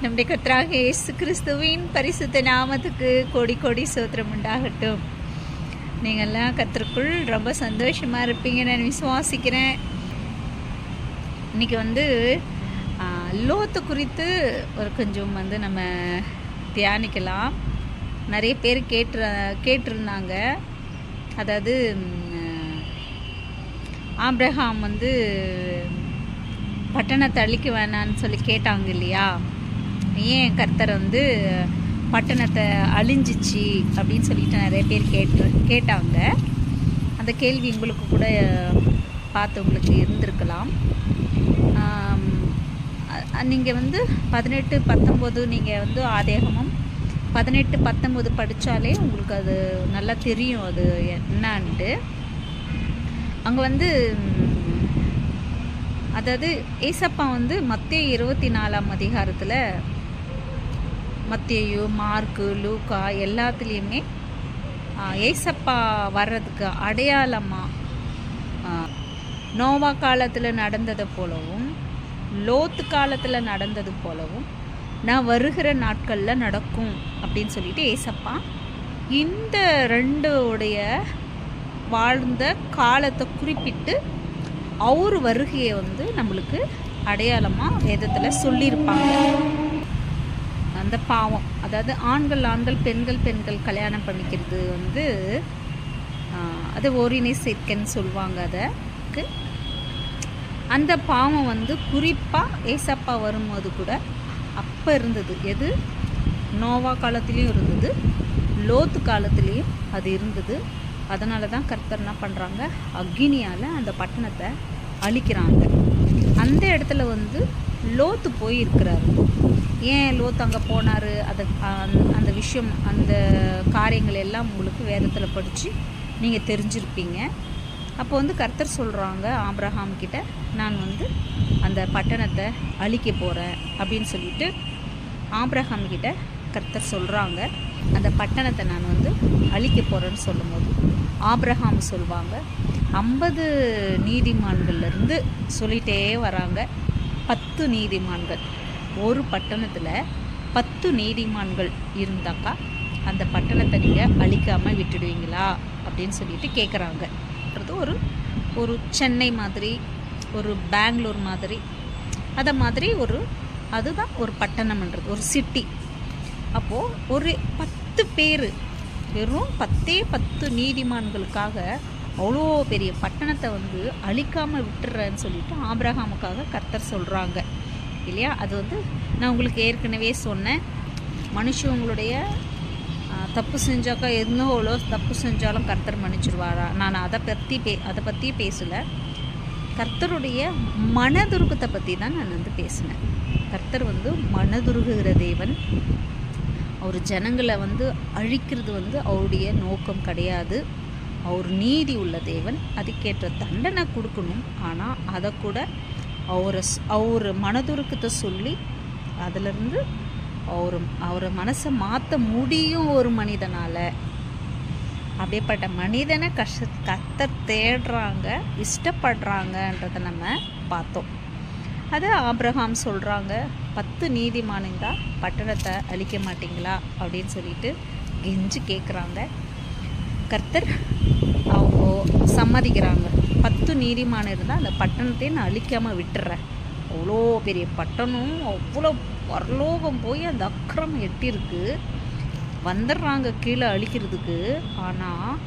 நம்முடைய கத்ராக இயேசு கிறிஸ்துவின் பரிசுத்த நாமத்துக்கு கோடி கோடி சோத்திரம் உண்டாகட்டும். நீங்கள்லாம் கத்திற்குள் ரொம்ப சந்தோஷமாக இருப்பீங்க நான் விசுவாசிக்கிறேன். இன்றைக்கி வந்து லோத்து குறித்து ஒரு கொஞ்சம் வந்து நம்ம தியானிக்கலாம். நிறைய பேர் கேட்டு கேட்டிருந்தாங்க. அதாவது ஆப்ரஹாம் வந்து பட்டணத்தை அழிக்க வேணான்னு சொல்லி கேட்டாங்க இல்லையா? ஏன் கர்த்தர் வந்து பட்டணத்தை அழிஞ்சிச்சு அப்படின்னு சொல்லிட்டு நிறைய பேர் கேட்டு கேட்டாங்க. அந்த கேள்வி உங்களுக்கு கூட பார்த்து உங்களுக்கு இருந்திருக்கலாம். நீங்கள் வந்து பதினெட்டு பத்தொம்போது நீங்கள் வந்து ஆதேகமும் பதினெட்டு பத்தொம்போது படித்தாலே உங்களுக்கு அது நல்லா தெரியும் அது என்னான்ட்டு. அங்கே வந்து அதாவது ஏசப்பா வந்து மத்திய இருபத்தி நாலாம் அதிகாரத்தில் மத்தியு மார்க்கு லூக்கா எல்லாத்துலேயுமே ஏசப்பா வர்றதுக்கு அடையாளமாக நோவா காலத்தில் நடந்ததை போலவும் லோத்து காலத்தில் நடந்தது போலவும் நான் வருகிற நாட்களில் நடக்கும் அப்படின்னு சொல்லிட்டு ஏசப்பா இந்த ரெண்டோடைய வாழ்ந்த காலத்தை குறிப்பிட்டு அவர் வருகையை வந்து நம்மளுக்கு அடையாளமாக வேதத்தில் சொல்லியிருப்பாங்க. அந்த பாவம். அதாவது ஆண்கள் ஆண்கள் பெண்கள் பெண்கள் கல்யாணம் பண்ணிக்கிறது வந்து அது ஓரினை சேர்க்கைன்னு சொல்லுவாங்க அதற்கு அந்த பாவம் வந்து குறிப்பாக ஏசப்பா வரும்போது கூட அப்போ இருந்தது. எது? நோவா காலத்துலேயும் இருந்தது. லோத்து காலத்துலேயும் அது இருந்தது. அதனால தான் கர்த்தர் என்ன பண்ணுறாங்க அக்னியால் அந்த பட்டணத்தை அழிக்கிறாங்க. அந்த இடத்துல வந்து லோத்து போயிருக்கிறாரு. ஏன் லோத் அங்கே போனார்? அது அந்த- அந்த விஷயம் அந்த காரியங்கள் எல்லாம் உங்களுக்கு வேதத்தில் படித்து நீங்கள் தெரிஞ்சிருப்பீங்க. அப்போ வந்து கர்த்தர் சொல்கிறாங்க ஆப்ரஹாம் கிட்ட நான் வந்து அந்த பட்டணத்தை அழிக்க போகிறேன் அப்படின்னு சொல்லிட்டு ஆப்ரஹாம் கிட்ட கர்த்தர் சொல்கிறாங்க அந்த பட்டணத்தை நான் வந்து அழிக்க போகிறேன்னு சொல்லும்போது ஆப்ரஹாம் சொல்லுவாங்க ஐம்பது நீதிமான்கள்லேருந்து சொல்லிட்டே வராங்க. பத்து நீதிமான்கள். ஒரு பட்டணத்தில் பத்து நீதிமான்கள் இருந்தாக்கா அந்த பட்டணத்தை நீங்கள் அழிக்காமல் விட்டுடுவீங்களா? அப்படின்னு சொல்லிட்டு கேட்குறாங்க அது ஒரு ஒரு சென்னை மாதிரி ஒரு பெங்களூர் மாதிரி அதை மாதிரி ஒரு அதுதான் ஒரு பட்டணம்ன்றது ஒரு சிட்டி அப்போது ஒரு பத்து பேர் வெறும் பத்தே பத்து நீதிமான்களுக்காக அவ்வளோ பெரிய பட்டணத்தை வந்து அழிக்காமல் விட்டுறேன்னு சொல்லிட்டு ஆபிரகாமுக்காக கர்த்தர் சொல்கிறாங்க இல்லையா? அது வந்து நான் உங்களுக்கு ஏற்கனவே சொன்னேன். மனுஷங்களுடைய தப்பு செஞ்சாக்கா எவ்வளோ தப்பு செஞ்சாலும் கர்த்தர் மன்னிச்சிருவாரா? நான் அதை பற்றி பே அதை பற்றி பேசலை. கர்த்தருடைய மனதுருக்கத்தை பற்றி தான் நான் வந்து பேசினேன். கர்த்தர் வந்து மனதுருகுகிற தேவன். அவர் ஜனங்களை வந்து அழிக்கிறது வந்து அவருடைய நோக்கம் கிடையாது. அவர் நீதி உள்ள தேவன். அதுக்கேற்ற தண்டனை கொடுக்கணும். ஆனால் அதை கூட அவரை அவர் மனதுருக்கத்தை சொல்லி அதிலிருந்து அவர் அவரை மனசை மாற்ற முடியும் ஒரு மனிதனால். அப்படிப்பட்ட மனிதனை கஷ்ட கத்த தேடுறாங்க இஷ்டப்படுறாங்கன்றதை நம்ம பார்த்தோம். அது ஆப்ரஹாம் சொல்கிறாங்க பத்து நீதிமானிந்தா பட்டணத்தை அழிக்க மாட்டீங்களா? அப்படின்னு சொல்லிட்டு கெஞ்சு கேட்குறாங்க கர்த்தர் அவங்க சம்மதிக்கிறாங்க. பத்து நீதிமான் இருந்தால் அந்த பட்டணத்தை நான் அழிக்காமல் விட்டுறேன். அவ்வளோ பெரிய பட்டணம் அவ்வளோ பரலோகம் போய் அந்த அக்கிரம் எட்டியிருக்கு. வந்துடுறாங்க கீழே அழிக்கிறதுக்கு. ஆனால்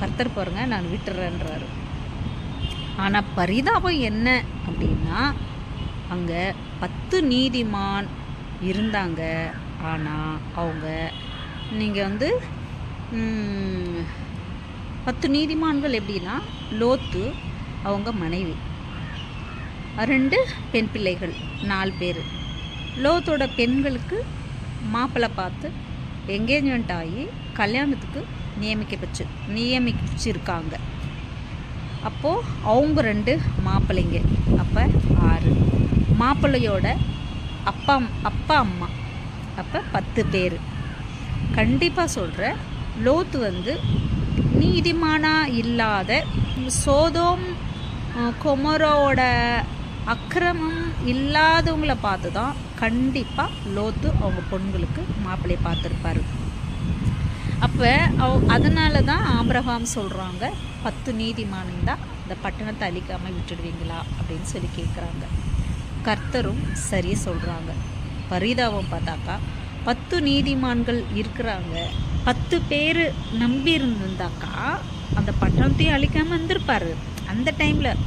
கர்த்தர் பாருங்க நான் விட்டுறேன்றாரு. ஆனால் பரிதாபம் என்ன அப்படின்னா அங்கே பத்து நீதிமான் இருந்தாங்க. ஆனால் அவங்க நீங்கள் வந்து பத்து நீதிமான்கள் எப்படின்னா லோத்து அவங்க மனைவி. ரெண்டு பெண் பிள்ளைகள் நாலு பேர். லோத்தோட பெண்களுக்கு மாப்பிள்ளை பார்த்து என்கேஜ்மெண்ட் ஆகி கல்யாணத்துக்கு நியமிக்கப்பச்சு நியமிச்சிருக்காங்க. அப்போது அவங்க ரெண்டு மாப்பிள்ளைங்க. அப்போ ஆறு. மாப்பிள்ளையோட அப்பா அப்பா அம்மா. அப்போ பத்து பேர். கண்டிப்பாக சொல்கிற லோத்து வந்து நீதிமானா இல்லாத சோதோம் குமரோட கொமரோட அக்கிரமம் இல்லாதவங்கள பார்த்து தான் கண்டிப்பாக லோத்து அவங்க பொண்களுக்கு மாப்பிள்ளையை பார்த்துருப்பாரு. அப்போ அவ அதனால தான் ஆபிரகாம் சொல்கிறாங்க பத்து நீதிமானுங்க தான் இந்த பட்டணத்தை அழிக்காமல் விட்டுடுவீங்களா அப்படின்னு சொல்லி கேட்குறாங்க கர்த்தரும் சரியாக சொல்கிறாங்க பரிதாபம் பார்த்தாக்கா பத்து நீதிமான்கள் இருக்கிறாங்க பத்து பேர் நம்பி இருந்திருந்தாக்கா அந்த பட்டணத்தையும் அழிக்காமல் இருந்திருப்பாரு அந்த டைமில்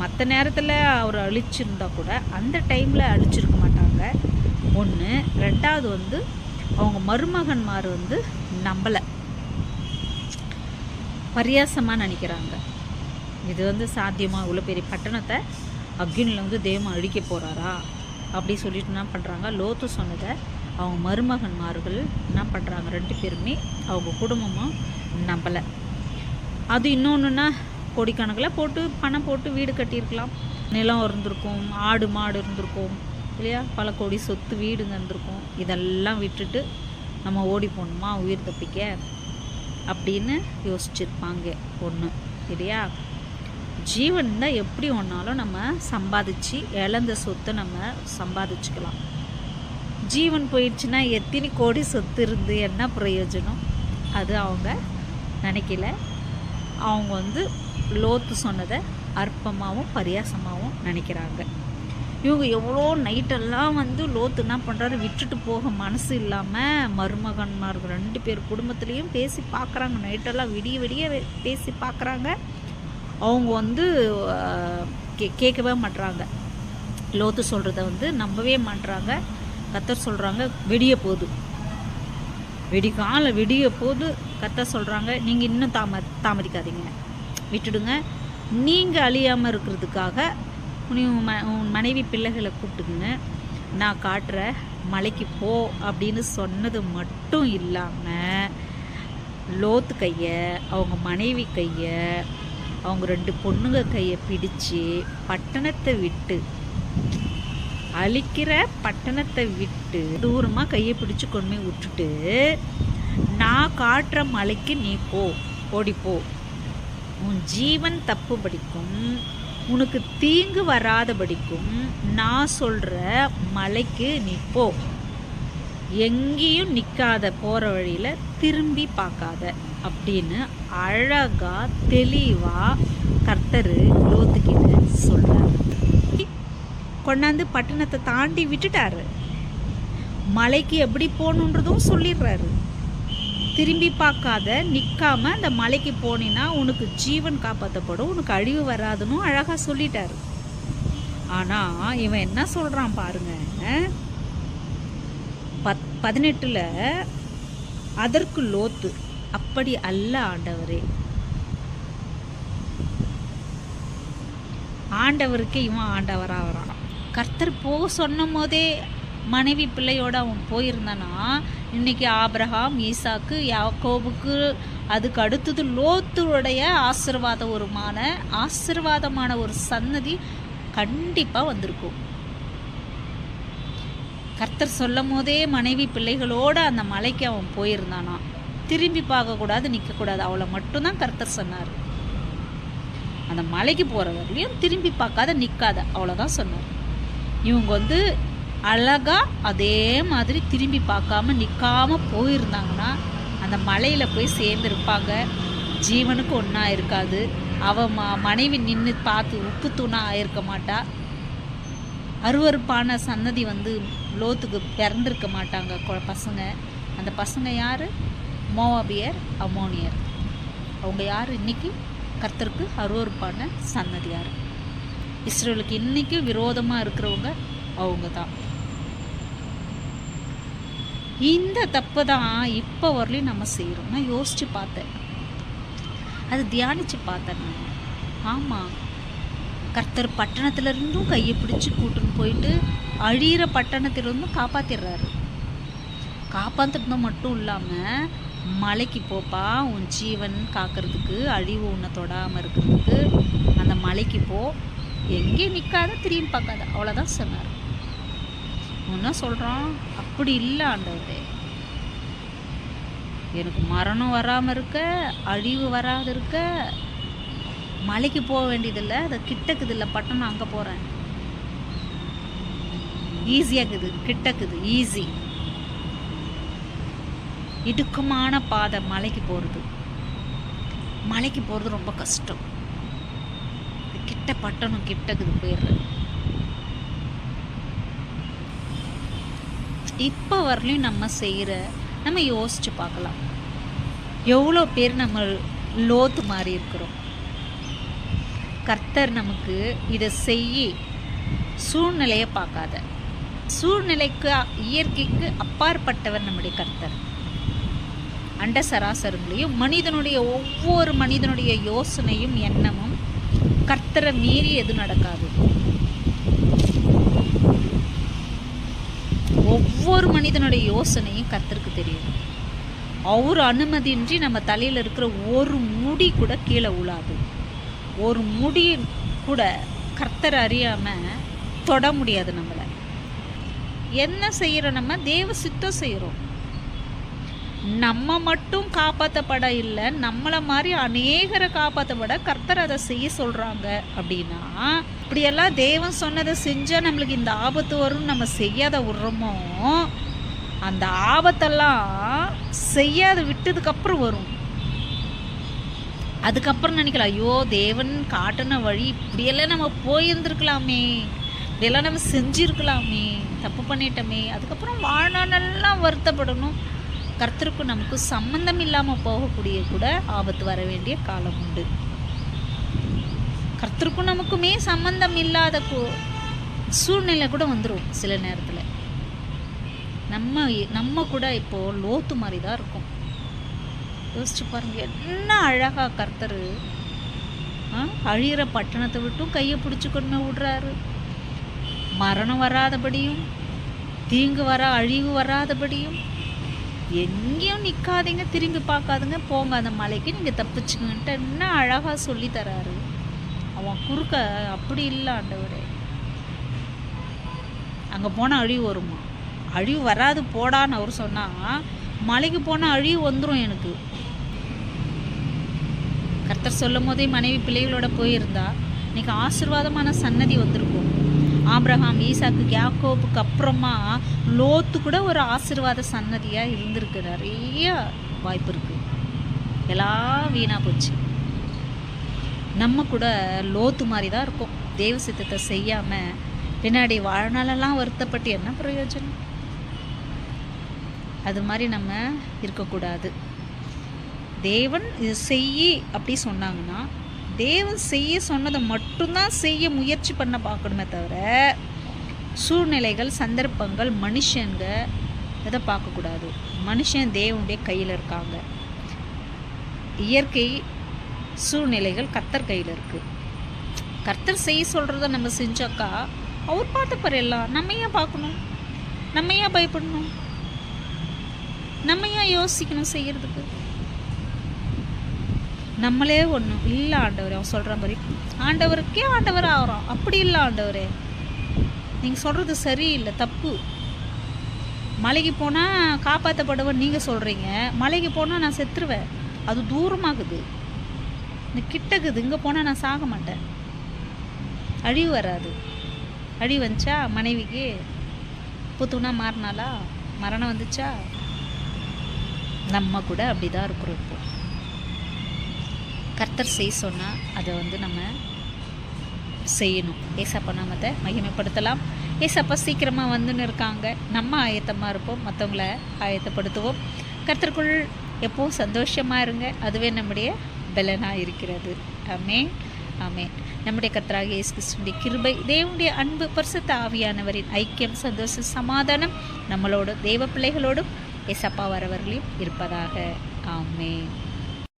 மற்ற நேரத்தில் அவர் அழிச்சிருந்தா கூட அந்த டைமில் அழிச்சிருக்க மாட்டாங்க. ஒன்று ரெண்டாவது வந்து அவங்க மருமகன்மார் வந்து நம்பலை. பரியாசமாக நினைக்கிறாங்க. இது வந்து சாத்தியமாக இவ்வளோ பெரிய பட்டணத்தை அக்னியில் வந்து தெய்வம் அழிக்க போகிறாரா அப்படி சொல்லிட்டு என்ன பண்ணுறாங்க லோத்து சொன்னதை அவங்க மருமகன்மார்கள் என்ன பண்ணுறாங்க ரெண்டு பேருமே அவங்க குடும்பமும் நம்பலை. அது இன்னொன்றுன்னா கோடிக்கணக்கில் போட்டு பணம் போட்டு வீடு கட்டியிருக்கலாம். நிலம் இருந்திருக்கும் ஆடு மாடு இருந்திருக்கும் இல்லையா? பல கோடி சொத்து வீடுங்க இருந்திருக்கும். இதெல்லாம் விட்டுட்டு நம்ம ஓடி போகணுமா? உயிர் தப்பிக்க? அப்படின்னு யோசிச்சிருப்பாங்க ஒன்று இல்லையா? ஜீவன் தான் எப்படி ஒன்றாலும் நம்ம சம்பாதிச்சு இழந்த சொத்தை நம்ம சம்பாதிச்சுக்கலாம். ஜீவன் போயிடுச்சுன்னா எத்தனை கோடி சொத்து இருந்து என்ன பிரயோஜனம்? அது அவங்க நினைக்கல. அவங்க வந்து லோத்து சொன்னதை அற்பமாகவும் பரியாசமாகவும் நினைக்கிறாங்க. இவங்க எவ்வளோ நைட்டெல்லாம் வந்து லோத்து என்ன பண்ணுறாரு விட்டுட்டு போக மனசு இல்லாமல் மருமகன்மார்கள் ரெண்டு பேர் குடும்பத்துலேயும் பேசி பார்க்குறாங்க. நைட்டெல்லாம் விடிய விடிய பேசி பார்க்குறாங்க. அவங்க வந்து கே கேட்கவே மாட்டுறாங்க லோத்து சொல்கிறத வந்து நம்பவே மாட்றாங்க. கத்தர் சொல்கிறாங்க விடிய போகுது விடிகால விடிய போது கத்த சொல்கிறாங்க நீங்கள் இன்னும் தாம தாமதிக்காதீங்க. விட்டுடுங்க. நீங்கள் அழியாமல் இருக்கிறதுக்காக நீ உன் ம உன் மனைவி பிள்ளைகளை கூப்பிட்டுக்குங்க நான் காட்டுற மலைக்கு போ அப்படின்னு சொன்னது மட்டும் இல்லாமல் லோத்து கையை அவங்க மனைவி கையை அவங்க ரெண்டு பொண்ணுங்க கையை பிடிச்சு பட்டணத்தை விட்டு அழிக்கிற பட்டணத்தை விட்டு தூரமாக கையை பிடிச்சி கொண்டு போய் விட்டுட்டு நான் காட்டுற மலைக்கு நீ போ ஓடிப்போ உன் ஜீவன் தப்பு படிக்கும் உனக்கு தீங்கு வராதபடிக்கும் நான் சொல்கிற மலைக்கு நீ போ. எங்கேயும் நிற்காத போகிற வழியில் திரும்பி பார்க்காத. அப்படின்னு அழகா தெளிவாக கர்த்தர் லோத்துக்கிட்ட சொல்கிறார் கொண்டாந்து பட்டணத்தை தாண்டி விட்டுட்டாரு. மலைக்கு எப்படி போகணுன்றதும் சொல்லிடுறாரு. திரும்பி பார்க்காத நிற்காம அந்த மலைக்கு போனீன்னா உனக்கு ஜீவன் காப்பாற்றப்படும் உனக்கு அழிவு வராதுன்னு அழகாக சொல்லிட்டாரு. ஆனால் இவன் என்ன சொல்கிறான் பாருங்க பத் பதினெட்டில் அதற்கு லோத்து அப்படி அல்ல ஆண்டவரே. ஆண்டவருக்கு இவன் ஆண்டவராக வரான் கர்த்தர் போக சொன்னும் போதே மனைவி பிள்ளையோடு அவன் போயிருந்தானா? இன்னைக்கு ஆப்ரஹாம் ஈசாக்கு யாக்கோபுக்கு அதுக்கு அடுத்தது லோத்துடைய ஆசிர்வாத ஒருமான ஆசிர்வாதமான ஒரு சன்னதி கண்டிப்பாக வந்திருக்கும். கர்த்தர் சொல்லும் போதே மனைவி பிள்ளைகளோடு அந்த மலைக்கு அவன் போயிருந்தானா? திரும்பி பார்க்கக்கூடாது நிற்கக்கூடாது அவளை மட்டும்தான் கர்த்தர் சொன்னார். அந்த மலைக்கு போகிற வரையிலையும் திரும்பி பார்க்காத நிற்காத அவ்வளோதான் சொன்னார். இவங்க வந்து அழகாக அதே மாதிரி திரும்பி பார்க்காம நிற்காம போயிருந்தாங்கன்னா அந்த மலையில் போய் சேர்ந்துருப்பாங்க. ஜீவனுக்கு ஒன்றா இருக்காது. அவன் ம மனைவி நின்று பார்த்து உப்பு தூணாக ஆயிருக்க மாட்டா. அருவருப்பான சன்னதி வந்து லோத்துக்கு பிறந்திருக்க மாட்டாங்க கொ- பசங்க. அந்த பசங்க யார்? மோவாபியர் அமோனியர் அவங்க யார்? இன்றைக்கி கர்த்தருக்கு அருவருப்பான சன்னதியார் இஸ்ரேலுக்கு இன்னைக்கும் விரோதமாக இருக்கிறவங்க அவங்க தான் இந்த தப்பு தான் இப்போ வரலையும் நம்ம செய்கிறோம் நான் யோசித்து பார்த்தேன். அது தியானித்து பார்த்தேன் நான். ஆமாம் கர்த்தர் பட்டணத்துல இருந்தும் கையை பிடிச்சி கூட்டுன்னு போயிட்டு அழியிற பட்டணத்திலிருந்தும் காப்பாற்றிடுறாரு காப்பாற்றுறது மட்டும் இல்லாமல் மலைக்கு போப்பா உன் ஜீவன் காக்கிறதுக்கு அழிவு உன்னை தொடாமல் இருக்கிறதுக்கு அந்த மலைக்கு போ எங்கே நிற்காத திரும்பி பார்க்காத. அவ்வளோதான் சொன்னார். என்ன சொல்கிறான் அப்படி இல்லை ஆண்டவரே. எனக்கு மரணம் வராமல் இருக்க அழிவு வராது இருக்க மலைக்கு போக வேண்டியதில்லை அது கிட்டக்குது இல்லை பட்டணம் அங்கே போகிறேன் ஈஸியாக்குது கிட்டக்குது ஈஸி இடுக்கமான பாதை மலைக்கு போகிறது மலைக்கு போகிறது ரொம்ப கஷ்டம். கிட்ட பட்டணம் கிட்டக்குது போயிடுறது. இப்போ வரலையும் நம்ம செய்கிற நம்ம யோசிச்சு பார்க்கலாம். எவ்வளோ பேர் நம்ம லோத்து மாறி இருக்கிறோம். கர்த்தர் நமக்கு இதை செய்ய சூழ்நிலையை பார்க்காத. சூழ்நிலைக்கு இயற்கைக்கு அப்பாற்பட்டவர் நம்முடைய கர்த்தர். அண்ட சராசரங்களையும் மனிதனுடைய ஒவ்வொரு மனிதனுடைய யோசனையும் எண்ணமும் கர்த்தரை மீறி எதுவும் நடக்காது. ஒவ்வொரு மனிதனுடைய யோசனையும் கர்த்தருக்கு தெரியும். அவர் அனுமதியின்றி நம்ம தலையில் இருக்கிற ஒரு முடி கூட கீழே உழாது. ஒரு முடி கூட கர்த்தர் அறியாமல் தொட முடியாது நம்மளை. என்ன செய்கிறோம் நம்ம? தேவ சித்தம் செய்கிறோம் நம்ம மட்டும் காப்பாற்றப்பட இல்லை நம்மளை மாதிரி அநேகரை காப்பாற்றப்பட கர்த்தர் அதை செய்ய சொல்கிறாங்க அப்படின்னா இப்படியெல்லாம் தேவன் சொன்னதை செஞ்சால் நம்மளுக்கு இந்த ஆபத்து வரும்னு நம்ம செய்யாத விட்றோமோ அந்த ஆபத்தெல்லாம் செய்யாத விட்டதுக்கப்புறம் வரும். அதுக்கப்புறம் நினைக்கலாம் ஐயோ தேவன் காட்டின வழி இப்படியெல்லாம் நம்ம போயிருந்துருக்கலாமே இப்படியெல்லாம் நம்ம செஞ்சுருக்கலாமே தப்பு பண்ணிட்டோமே அதுக்கப்புறம் வாழ்நாளெல்லாம் வருத்தப்படணும். கர்த்தருக்கும் நமக்கு சம்மந்தம் இல்லாமல் போகக்கூடிய கூட ஆபத்து வர வேண்டிய காலம் உண்டு. கர்த்தருக்கும் நமக்குமே சம்மந்தம் இல்லாத சூழ்நிலை கூட வந்துடும் சில நேரத்தில். நம்ம நம்ம கூட இப்போது லோத்து மாதிரி தான் இருக்கும். யோசிச்சு பாருங்க என்ன அழகாக கர்த்தர் அழிகிற பட்டணத்தை விட்டும் கையை பிடிச்சி கொண்டு விடுறாரு மரணம் வராதபடியும் தீங்கு வரா அழிவு வராதபடியும் எங்கேயும் நிற்காதீங்க திரும்பி பார்க்காதுங்க போங்க அந்த மலைக்கு. நீங்கள் தப்பிச்சுக்கிட்ட என்ன அழகாக சொல்லித்தராரு அவன் குறுக்க அப்படி இல்லை ஆண்டவரே. அங்கே போனால் அழிவு வருமா? அழிவு வராது போடான்னு அவர் சொன்னால் மலைக்கு போனால் அழிவு வந்துடும் எனக்கு. கர்த்தர் சொல்லும் போதே மனைவி பிள்ளைகளோட போயிருந்தா இன்னைக்கு ஆசிர்வாதமான சன்னதி வந்திருக்கும். ஆப்ரஹாம் ஈசாக்கு யாக்கோப்புக்கு அப்புறமா லோத்து கூட ஒரு ஆசிர்வாத சன்னதியாக இருந்திருக்கு. நிறைய வாய்ப்பு இருக்குது எல்லாம் வீணாக போச்சு. நம்ம கூட லோத்து மாதிரி தான் இருக்கும். தேவ சித்தத்தை செய்யாமல் பின்னாடி வாழ்நாளெல்லாம் வருத்தப்பட்டு என்ன பிரயோஜனம்? அது மாதிரி நம்ம இருக்கக்கூடாது. தேவன் இது செய்யி அப்படி சொன்னாங்கன்னா தேவன் செய்ய சொன்னதை மட்டும்தான் செய்ய முயற்சி பண்ண பார்க்கணுமே தவிர சூழ்நிலைகள் சந்தர்ப்பங்கள் மனுஷங்க இதை பார்க்கக்கூடாது. மனுஷன் தேவனுடைய கையில் இருக்காங்க. இயற்கை சூழ்நிலைகள் கத்தர் கையில் இருக்குது கர்த்தர் செய்ய சொல்கிறத நம்ம செஞ்சாக்கா அவர் பார்த்துப்பார் எல்லாம் நம்ம ஏன் பார்க்கணும்? நம்ம ஏன் பயப்படணும்? நம்ம ஏன் யோசிக்கணும் செய்கிறதுக்கு நம்மளே ஒன்றும் இல்லை ஆண்டவர் அவன் சொல்கிற மாதிரி ஆண்டவருக்கே ஆண்டவர் ஆகிறோம் அப்படி இல்லை ஆண்டவரே. நீங்கள் சொல்கிறது சரியில்லை தப்பு. மலைக்கு போனால் காப்பாற்றப்படுவேன் நீங்கள் சொல்கிறீங்க மலைக்கு போனால் நான் செத்துருவேன். அது தூரமாகுது. இந்த கிட்டக்குது. இங்கே போனால் நான் சாக மாட்டேன். அழிவு வராது. அழிவு வந்துச்சா? மனைவிக்கு. புத்துனா மாறினாலா மரணம் வந்துச்சா? நம்ம கூட அப்படி தான் இருக்கிறோம் இப்போ. கர்த்தர் செய் சொன்னால் அதை வந்து நம்ம செய்யணும். ஏசப்பா நாமத்தை மகிமைப்படுத்தலாம். ஏசப்பா சீக்கிரமாக வந்துன்னு இருக்காங்க. நம்ம ஆயத்தமாக இருப்போம். மற்றவங்கள ஆயத்தப்படுத்துவோம். கர்த்தருக்குள் எப்போவும் சந்தோஷமாக இருங்க. அதுவே நம்முடைய பலனாக இருக்கிறது. ஆமே ஆமே நம்முடைய கர்த்தராக இயேசு கிறிஸ்துடைய கிருபை தேவனுடைய அன்பு பரிசுத்த ஆவியானவரின் ஐக்கியம் சந்தோஷம் சமாதானம் நம்மளோட தெய்வ பிள்ளைகளோடும் ஏசப்பா வரவர்களையும் இருப்பதாக. ஆமே